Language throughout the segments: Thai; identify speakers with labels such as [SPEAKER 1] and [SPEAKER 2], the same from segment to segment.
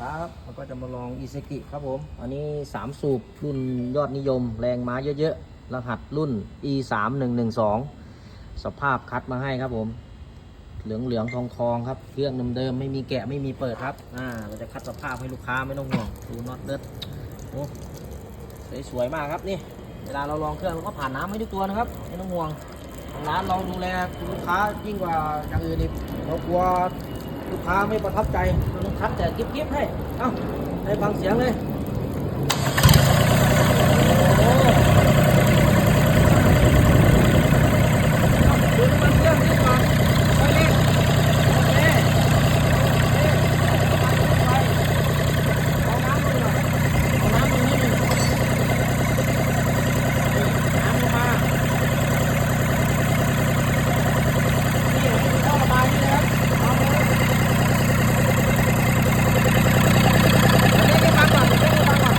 [SPEAKER 1] ครับเราก็จะมาลองอีเซกิครับผม อันนี้ 3 สูบรุ่นยอดนิยม แรงม้าเยอะๆ รหัสรุ่น e 3 1 1 2สภาพคัดมาให้ครับผม เหลืองเหลืองทองทองครับ เครื่องเดิมๆไม่มีแกะไม่มีเปิดครับ อ่า เราจะคัดสภาพให้ลูกค้าไม่ต้องห่วง ดูน็อตเลือดโอ้สวยๆมากครับนี่ เวลาเราลองเครื่องเราก็ผ่านน้ำให้ทุกตัวนะครับ ไม่ต้องห่วงทางร้านเราดูแลลูกค้ายิ่งกว่าอย่างอื่นอีกเรากลัว ลูกค้าไม่ประทับใจเราต้องคัดแต่กิ๊บๆให้ เอ้าให้ฟังเสียงเลยโอ้ดูน้ำมันเครื่องนี้ก่อนไปเลยโอเคโอเคไปเอาน้ำลงหน่อยเอาน้ำลงนิดหนึงน้ำลงมา นี่คือท่อระบายนี่นะครับเอาเลยเดี๋ยวเรียกให้ฟังก่อนเดี๋ยวเรียกให้ฟังก่อน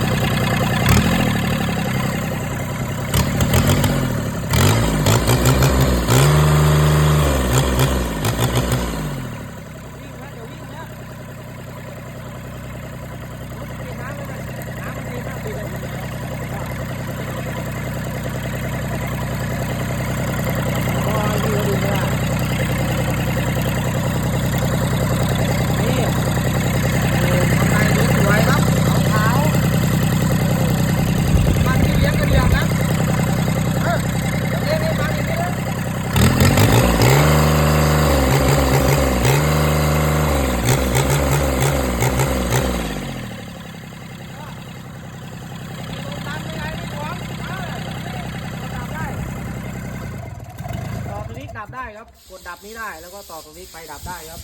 [SPEAKER 1] วิ่งนะเดี๋ยววิ่งนะรถเปลี่ยนน้ำเลยนะน้ำมันดีมากดีเลยโอ้ยดีดีเลยนี่ข้างในดูสวยครับขาวๆมันที่เลี้ยงกระเดียงนะเออเดี๋ยวเล่นให้ฟังอีกนิดนึง ต่อสวิตช์ดับ ได้ครับ กดดับนี้ได้แล้วก็ต่อตรงนี้ไฟดับได้ครับ